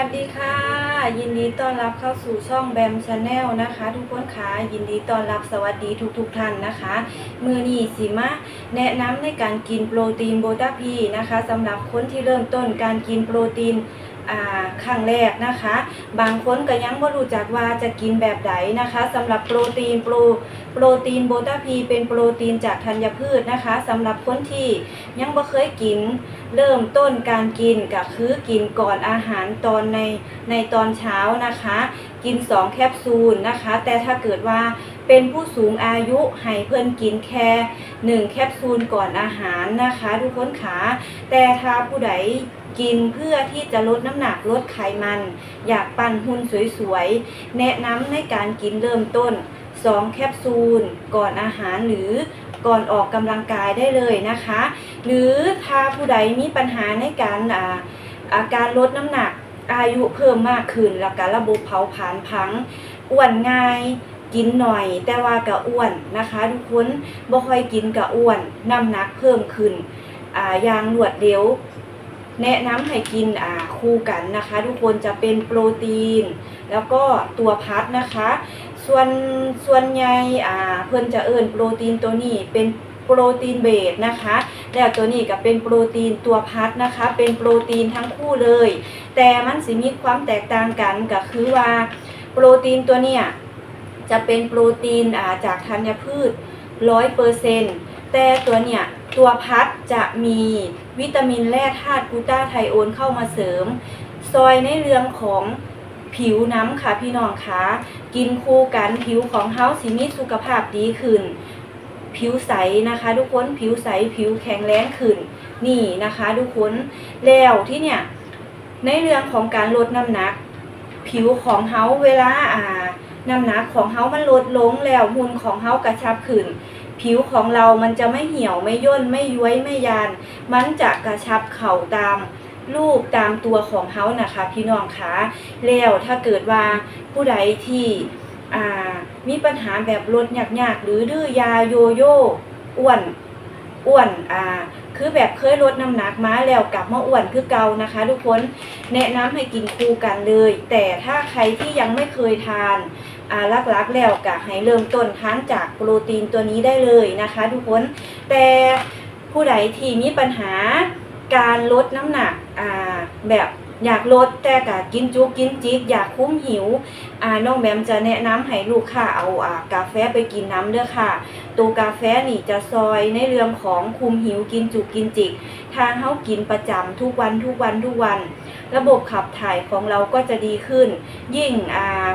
วัสดีค่ะ ยินดีต้อนรับเข้าสู่ช่องแบมชาแนลนะคะ ทุกคนค่ะยินดีต้อนรับสวัสดีทุกๆทท่านนะคะ มือนี้สิมาแนะนำในการกินโปรตีนโบตาพีนะคะสำหรับคนที่เริ่มต้นการกินโปรตีน ครั้งแรกนะคะ บางคนก็ยังไม่รู้จักว่าจะกินแบบไหนนะคะสำหรับโปรตีนโปรโปรตีนโบตาพี เป็นโปรตีนจากธัญพืชนะคะสำหรับคนที่ยังไม่เคยกิน เริ่มต้นการกินก็คือกินก่อนอาหารตอนในในตอนเช้านะคะ กิน 2 แคปซูลนะคะ แต่ถ้าเกิดว่าเป็นผู้สูงอายุให้เพิ่นกินแค่ 1 แคปซูลก่อนอาหารนะคะ ทุกคนขาแต่ถ้าผู้ใด กินเพื่อที่จะลดน้ำหนักลดไขมัน อยากปั้นหุ่นสวยๆ แนะนำในการกินเริ่มต้น 2 แคปซูล ก่อนอาหารหรือก่อนออกกำลังกายได้เลยนะคะ หรือถ้าผู้ใดมีปัญหาในการอาอาการลดน้ำหนักอายุเพิ่มมากขึ้นแล้วก็ระบบเผาผลาญพังอ้วนง่ายกินหน่อย แต่ว่าก็อ้วนนะคะ ทุกคนบ่ค่อยกินก็อ้วนน้ำหนักเพิ่มขึ้นออย่างรวดเร็ว แนะนำให้กินอ่าคู่กันนะคะ ทุกคนจะเป็นโปรตีน แล้วก็ตัวพัดนะคะ ส่วนส่วนใหญ่อ่าเพิ่นจะเอิ้นโปรตีนตัวนี้เป็นโปรตีนเบสนะคะ แล้วตัวนี้ก็เป็นโปรตีนตัวพัดนะคะ เป็นโปรตีนทั้งคู่เลย แต่มันสิมีความแตกต่างกันก็คือว่าโปรตีนตัวเนี้ยจะเป็นโปรตีนจากธัญพืชร้อยเปอร์เซนต์แต่ตัวเนี้ย ตัวพัดจะมีวิตามินแร่ธาตุกูตาไทโอนเข้ามาเสริม ซอยในเรื่องของผิวน้ำค่ะพี่น้องคะกินคู่กันผิวของเฮาสิมีสุขภาพดีขึ้น ผิวใสนะคะ ทุกคนผิวใสผิวแข็งแรงขึ้น นี่นะคะ ทุกคนแล้วที่เนี่ยในเรื่องของการลดน้ำหนัก ผิวของเฮาเวลาอ่าน้ำหนักของเฮามันลดลงแล้วหุ่นของเฮากระชับขึ้น ผิวของเรามันจะไม่เหี่ยวไม่ย่นไม่ย้วยไม่ยาน มันจะกระชับเข่าตามรูปตามตัวของเฮานะคะ พี่น้องคะแล้วถ้าเกิดว่าผู้ใดที่มีปัญหาแบบลดยากๆ หรือดื้อยาโยโย่อ้วนอ้วนอ่าคือแบบเคยลดน้ำหนักมาแล้วกลับมาอ้วนคือเก่านะคะ ทุกคนแนะนำให้กินคู่กันเลย แต่ถ้าใครที่ยังไม่เคยทาน อาลักๆแล้วกะให้เริ่มต้นทานจากโปรตีนตัวนี้ได้เลยนะคะ ทุกคน แต่ผู้ใดที่มีปัญหาการลดน้ำหนักอ่าแบบอยากลดแต่กะกินจุกกินจิกอยากคุ้มหิวอ่าน้องแบมจะแนะนำให้ลูกค้าเอาอ่ากาแฟไปกินน้ำเด้อค่ะ ตัวกาแฟนี่จะซอยในเรื่องของคุมหิวกินจุกกินจิกถ้าเฮากินประจำทุกวันทุกวันทุกวัน ระบบขับถ่ายของเราก็จะดีขึ้น ยิ่ง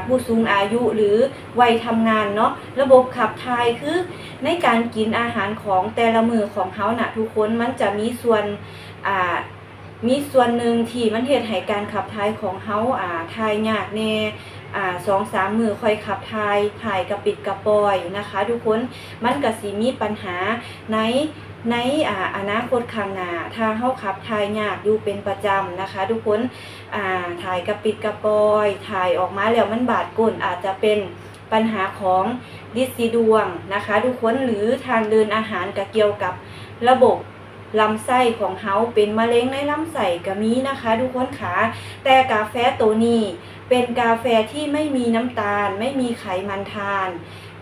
ผู้สูงอายุหรือวัยทำงานเนาะระบบขับถ่ายคือในการกินอาหารของแต่ละมือของเฮาน่ะทุกคนมันจะมีส่วนมีส่วนหนึ่งที่มันเหตุให้การขับถ่ายของเฮาอ่าถ่ายยากแน่อ่าสองสามมือคอยขับถ่ายถ่ายกระปิดกระปอยนะคะ ทุกคนมันก็สิมีปัญหาใน ในอาอนาคตข้างหน้าถ้าเฮาขับถ่ายยากอยู่เป็นประจำนะคะ ทุกคนถ่ายกระปิดกระปอยถ่ายออกมาแล้วมันบาดก้นอาจจะเป็นปัญหาของดินซีดวงนะคะ ทุกคนหรือทางเดินอาหารก็เกี่ยวกับระบบลำไส้ของเฮาเป็นมะเร็งในลำไส้ก็มีนะคะ ทุกคนขาแต่กาแฟตัวนี้เป็นกาแฟที่ไม่มีน้ำตาล ไม่มีไขมันทาน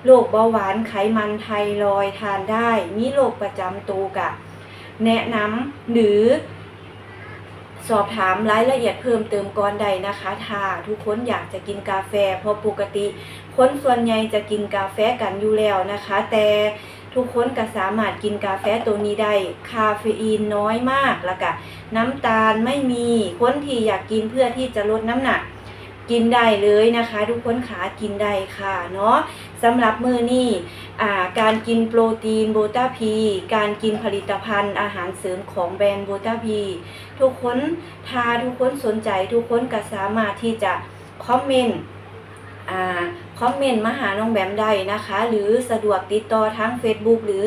โรคเบาหวานไขมันไทรอยทานได้ มีโรคประจำตัวกะ แนะนำหรือสอบถามรายละเอียดเพิ่มเติมก่อนใดนะคะถ้าทุกคนอยากจะกินกาแฟเพราะปกติ คนส่วนใหญ่จะกินกาแฟกันอยู่แล้วนะคะ แต่ทุกคนก็สามารถกินกาแฟตัวนี้ได้ คาเฟอีนน้อยมากแล้วก็น้ำตาลไม่มีคนที่อยากกินเพื่อที่จะลดน้ำหนัก กินได้เลยนะคะ ทุกคนขากินได้ค่ะเนาะ สำหรับมือนี่การกินโปรตีนโบตาพี การกินผลิตภัณฑ์อาหารเสริมของแบรนด์โบตาพีทุกคนถ้าทุกคนสนใจทุกคนก็สามารถที่จะคอมเมนต์คอมเมนต์มาหาน้องแบมได้นะคะ หรือสะดวกติดต่อทาง Facebook หรือ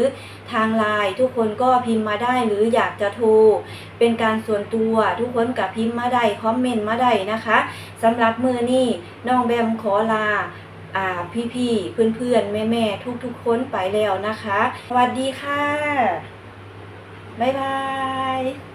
ทางไลน์ทุกคนก็พิมพ์มาได้หรืออยากจะโทร เป็นการส่วนตัวทุกคนกับพิมพ์มาได้คอมเมนต์มาได้นะคะสำหรับมือนี่น้องแบมขอลา อ่าพี่ๆเพื่อนๆแม่ๆทุกคนไปแล้วนะคะ สวัสดีค่ะ บ๊ายบาย